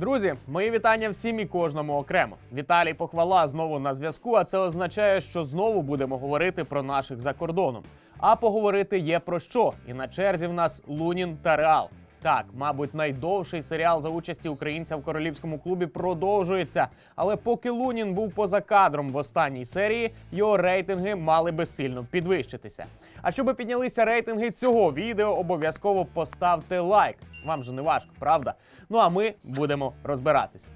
Друзі, мої вітання всім і кожному окремо. Віталій Похвала знову на зв'язку. А це означає, що знову будемо говорити про наших за кордоном. А поговорити є про що. І на черзі в нас Лунін та Реал. Так, мабуть, найдовший серіал за участі українця в королівському клубі продовжується. Але поки Лунін був поза кадром в останній серії, його рейтинги мали би сильно підвищитися. А щоб піднялися рейтинги цього відео, обов'язково поставте лайк. Вам же не важко, правда? Ну а ми будемо розбиратися.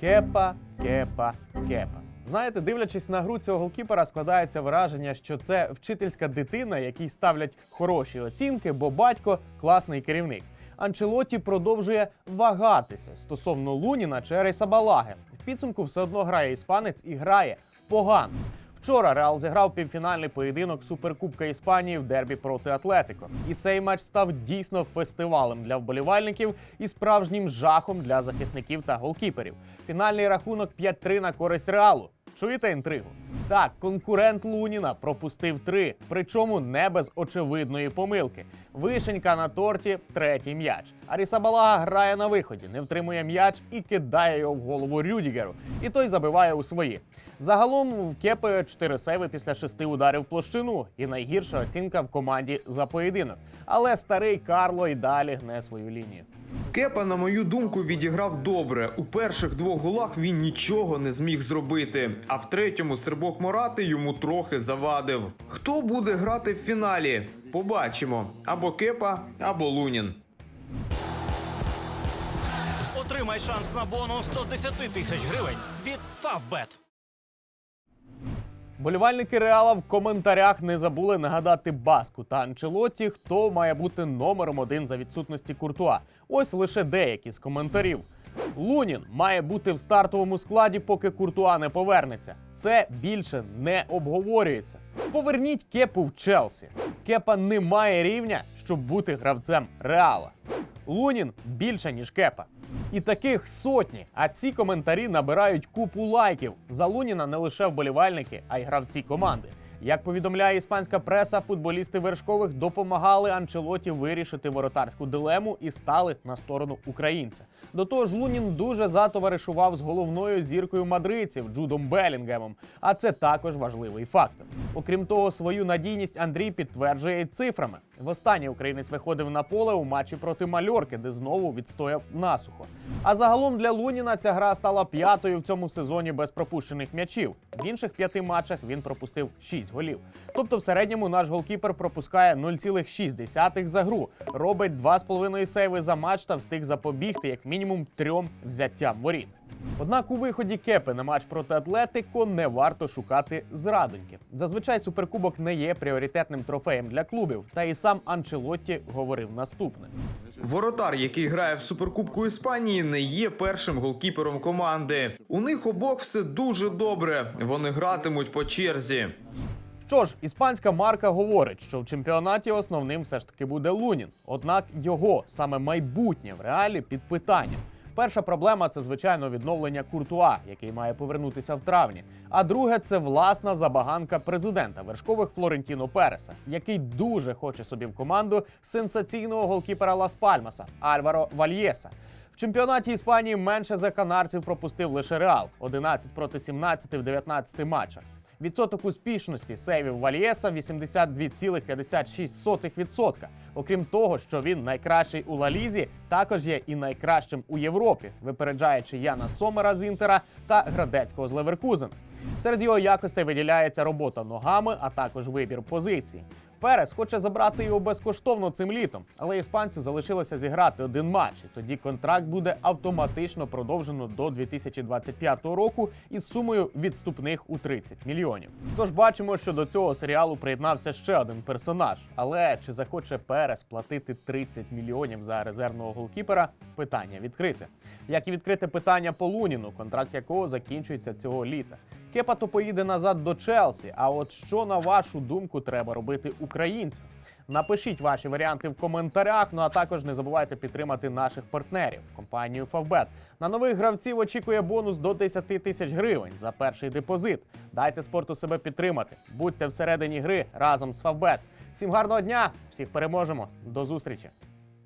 Кепа, кепа, кепа. Знаєте, дивлячись на гру цього голкіпера, складається враження, що це вчительська дитина, якій ставлять хороші оцінки, бо батько класний керівник. Анчелоті продовжує вагатися стосовно Луніна чи Ереса Балаги. В підсумку все одно грає іспанець і грає погано. Вчора Реал зіграв півфінальний поєдинок Суперкубка Іспанії в дербі проти Атлетико. І цей матч став дійсно фестивалем для вболівальників і справжнім жахом для захисників та голкіперів. Фінальний рахунок 5-3 на користь Реалу. Чуєте інтригу? Так, конкурент Луніна пропустив три, причому не без очевидної помилки. Вишенька на торті третій м'яч. Арісабалага грає на виході, не втримує м'яч і кидає його в голову Рюдігеру. І той забиває у свої. Загалом в Кепи 4 сейви після шести ударів площину, і найгірша оцінка в команді за поєдинок. Але старий Карло й далі гне свою лінію. Кепа, на мою думку, відіграв добре. У перших двох голах він нічого не зміг зробити. А в третьому стрибок Морати йому трохи завадив. Хто буде грати в фіналі? Побачимо або Кепа, або Лунін. Отримай шанс на бонус до 10 тисяч гривень від Favbet. Болівальники Реала в коментарях не забули нагадати Баску та Анчелоті, хто має бути номером один за відсутності Куртуа. Ось лише деякі з коментарів. Лунін має бути в стартовому складі, поки Куртуа не повернеться. Це більше не обговорюється. Поверніть кепу в Челсі. Кепа не має рівня, щоб бути гравцем Реала. Лунін більше ніж кепа. І таких сотні. А ці коментарі набирають купу лайків. За Луніна не лише вболівальники, а й гравці команди. Як повідомляє іспанська преса, футболісти вершкових допомагали Анчелоті вирішити воротарську дилему і стали на сторону українця. До того ж, Лунін дуже затоваришував з головною зіркою мадридців Джудом Белінгемом. А це також важливий фактор. Окрім того, свою надійність Андрій підтверджує і цифрами. Востаннє українець виходив на поле у матчі проти Мальорки, де знову відстояв насухо. А загалом для Луніна ця гра стала п'ятою в цьому сезоні без пропущених м'ячів. В інших п'яти матчах він пропустив 6 голів. Тобто, в середньому наш голкіпер пропускає 0,6 за гру, робить 2,5 сейви за матч та встиг запобігти як мінімум трьом взяттям воріт. Однак у виході кепи на матч проти Атлетико не варто шукати зрадоньки. Зазвичай суперкубок не є пріоритетним трофеєм для клубів, та і сам Анчелотті говорив наступне. Воротар, який грає в суперкубку Іспанії, не є першим голкіпером команди. У них обох все дуже добре. Вони гратимуть по черзі. Що ж, іспанська марка говорить, що в чемпіонаті основним все ж таки буде Лунін. Однак його саме майбутнє в реалі під питанням. Перша проблема це звичайно відновлення Куртуа, який має повернутися в травні. А друге це власна забаганка президента вершкових Флорентіно Переса, який дуже хоче собі в команду сенсаційного голкіпера Лас Пальмаса Альваро Вальєса. В чемпіонаті Іспанії менше за канарців пропустив лише Реал 11 проти 17 в 19 матчах. Відсоток успішності сейвів Валієса 82,56%. Окрім того, що він найкращий у Лалізі, також є і найкращим у Європі, випереджаючи Яна Сомера з Інтера та Градецького з Леверкузена. Серед його якостей виділяється робота ногами, а також вибір позиції. Перес хоче забрати його безкоштовно цим літом, але іспанцю залишилося зіграти один матч. і Тоді контракт буде автоматично продовжено до 2025 року із сумою відступних у 30 мільйонів. Тож бачимо, що до цього серіалу приєднався ще один персонаж. Але чи захоче Перес платити 30 мільйонів за резервного голкіпера? Питання відкрите. Як і відкрите питання по Луніну, контракт якого закінчується цього літа. Кепа то поїде назад до Челсі. А от що на вашу думку треба робити українцям? Напишіть ваші варіанти в коментарях. Ну а також не забувайте підтримати наших партнерів компанію Favbet. На нових гравців очікує бонус до 10 тисяч гривень за перший депозит. Дайте спорту себе підтримати. Будьте всередині гри разом з Favbet. Всім гарного дня, всіх переможемо. До зустрічі!